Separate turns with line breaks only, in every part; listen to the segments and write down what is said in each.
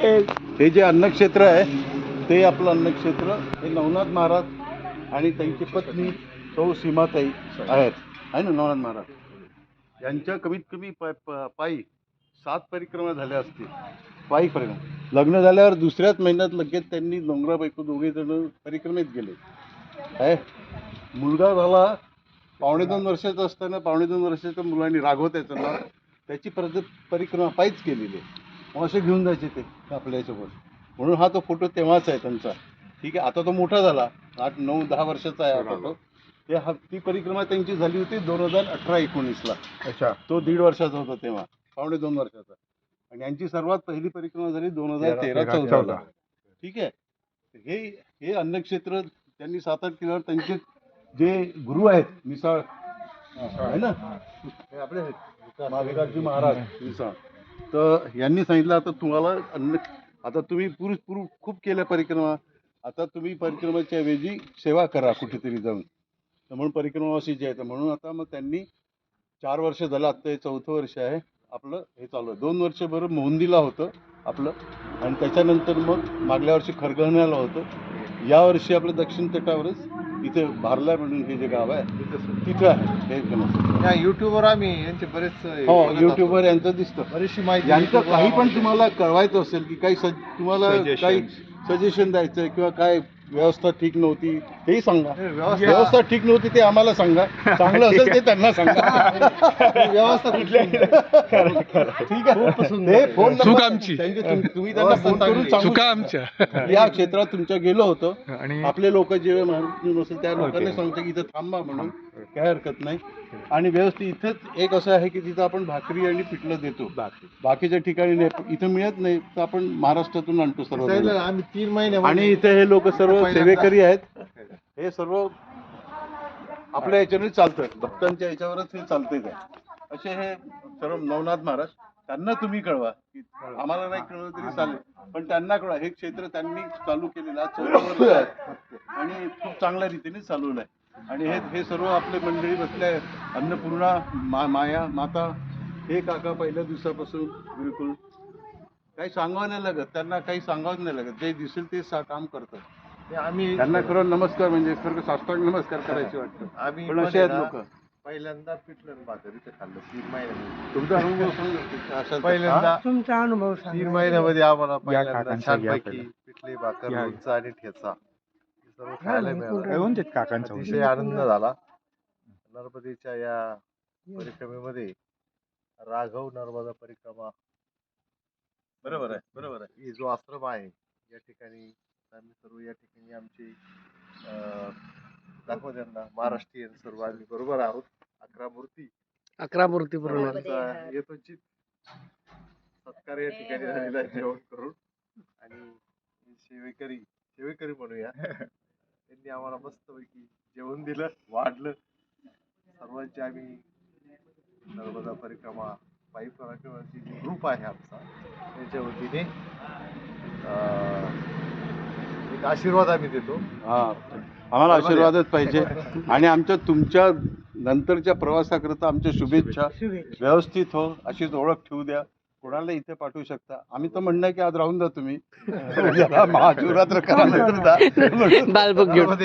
हे जे अन्नक्षेत्र आहे ते आपलं अन्नक्षेत्र हे नवनाथ महाराज आणि त्यांची पत्नी सौ सीमाताई आहेत. आहे ना नवनाथ महाराज? यांच्या कमीत कमी पाय प- पायी सात परिक्रमा झाल्या असतील. पायी परिक्रमा लग्न झाल्यावर दुसऱ्याच महिन्यात लगेच त्यांनी नोंगरा बायको दोघे जण परिक्रमेत गेले. आहे मुलगा झाला पावणे दोन वर्षाचा असताना पावणे दोन वर्षाच्या मुलांनी राघव त्याचं नाव त्याची परत परिक्रमा पायीच केलेली आहे. असे घेऊन जायचे ते आपल्या याच्यावर म्हणून हा तो फोटो तेव्हाच आहे त्यांचा. ठीक आहे आता तो मोठा झाला. आठ नऊ दहा वर्षाचा आहे आता तो ते हा ती परिक्रमा त्यांची झाली होती दोन हजार अठरा एकोणीसला.
अच्छा.
तो दीड वर्षाचा होता तेव्हा. पावणे दोन वर्षाचा. आणि यांची सर्वात पहिली परिक्रमा झाली दोन हजार तेरा चौदाला
चौदा.
ठीक आहे? हे हे अन्नक्षेत्र त्यांनी सात आठ केल्यावर त्यांचे जे गुरु आहेत मिसाळ. आहे ना? आपले महाराज मिसाळ. तर यांनी सांगितलं आता तुम्हाला अन्न आता तुम्ही पुरुष पुरुष खूप केल्या परिक्रमा आता तुम्ही परिक्रमाच्या ऐवजी सेवा करा कुठेतरी जाऊन. तर म्हणून परिक्रमावासीचे आहे तर म्हणून आता मग त्यांनी चार वर्ष झालं आत्ता हे चौथं वर्ष आहे आपलं हे चालू आहे. दोन वर्षभर मोहंदीला होतं आपलं आणि त्याच्यानंतर मग मागल्या वर्षी खरगण्याला होतं. यावर्षी आपलं दक्षिण तटावरच इथे भारला म्हणून हे जे गाव आहे तिथं आहे हे.
या युट्यूबवर आम्ही यांचे बरेच
हो युट्यूबवर यांचं दिसतं
बरीचशी माहिती
यांचं काही पण तुम्हाला कळवायचं असेल की काही तुम्हाला. काही सजेशन द्यायचं किंवा काय व्यवस्था ठीक नव्हती तेही सांगा.
व्यवस्था
ठीक नव्हती ते आम्हाला सांगा. चांगलं असेल ते त्यांना सांगा.
व्यवस्था कुठली?
ठीक आहे. फोन
चूक आमची.
तुम्ही त्यांना फोन करून
चुका. आमच्या.
या क्षेत्रात तुमच्या गेलो होतो.
आणि
आपले लोक जे माहिती नसेल त्या लोकांना सांगतो की इथं थांबा म्हणून. काय हरकत नाही. आणि व्यवस्थित इथंच एक असं आहे की तिथं आपण भाकरी आणि पिठलं देतो. बाकीच्या ठिकाणी नाही इथं मिळत नाही तर आपण महाराष्ट्रातून आणतो सर्व
आम्ही तीन महिने
आणि इथे हे लोक सर्व सेवेकरी आहेत. हे सर्व आपल्या याच्याने चालतं. भक्तांच्या याच्यावरच हे चालतंय असे हे सर्व नवनाथ महाराज त्यांना तुम्ही कळवा की आम्हाला नाही कळलं तरी चालेल. पण त्यांना कळवा. हे क्षेत्र त्यांनी चालू केलेलं आहे चौदा वर्ष आहे. आणि खूप चांगल्या रीतीने चालवलं आहे आणि हे हे सर्व आपले मंडळी बसले आहे. अन्नपूर्णा मा माया माता हे काका पहिल्या दिवसापासून बिलकुल काही सांगावं नाही लागत. त्यांना काही सांगावं नाही लागत. जे दिसेल ते सा काम करतात.
आम्ही
त्यांना खरं नमस्कार म्हणजे खरं साष्टांग नमस्कार करायचे वाटतं.
आम्ही
पण असे आहेत लोक.
पहिल्यांदा पिठलं भाकर इथं खाल्लं. तीन महिन्यामध्ये
तुमचा अनुभव सांगा.
पहिल्यांदा
तुमचा अनुभव
तीन महिन्यामध्ये आम्हाला पहिल्यांदा छानपैकी. पिठली भाकर. लोणचं आणि ठेचा. सर्व खायला मिळालं.
कोणते काकांचा
अतिशय आनंद झाला. नर्मदेच्या या परिक्रमेमध्ये राघव नर्मदा परिक्रमा
बरोबर आहे बरोबर आहे.
ही जो आश्रम आहे या ठिकाणी आम्ही सर्व या ठिकाणी आमचे अं, दाखवा त्यांना महाराष्ट्रीयन सर्व आम्ही बरोबर आहोत. अकरा मूर्ती.
अकरा मूर्ती पूर्ण
सर्वांचा यथोचित सत्कार या ठिकाणी झालेला आहे जेवण करून. आणि सेवेकरी सेवेकरी म्हणूया. त्यांनी आम्हाला मस्तपैकी जेवण दिलं वाढलं. सर्वांचे आम्ही नर्मदा परिक्रमा पायी परिक्रमाची जी ग्रुप आहे आमचा त्याच्या वतीने अं, एक आशीर्वाद आम्ही देतो.
हा आम्हाला आशीर्वादच पाहिजे. आणि आमच्या तुमच्या नंतरच्या प्रवासाकरता आमच्या शुभेच्छा. व्यवस्थित हो अशीच ओळख ठेवू द्या. कोणाला इथे पाठवू शकता? आम्ही तर म्हणणं की आज राहून जा तुम्ही. जरा महाशिवरात्र करा नंतर
नर्मदे.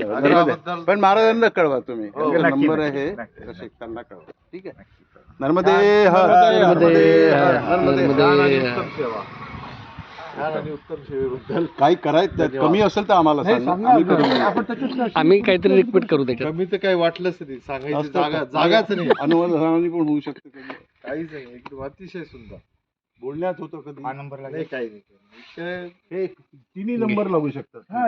याबद्दल-
पण महाराजांना कळवा तुम्ही.
हो,
नंबर आहे त्यांना कळवा. ठीक आहे? नर्मदे काही करायचं कमी असेल तर आम्हाला सांगा. आम्ही
काहीतरी रिक्वेट करू त्याच्यात.
कमी तर काही वाटलंच नाही. सांगायची? जागाच नाही.
अनुवादाने पण होऊ शकते
काहीच नाही एकदम अतिशय सुंदर.
बोलण्यात होतं कधी?
हा नंबर
नाही काही नाही. इतकं
हे तिन्ही नंबर लागू शकतात.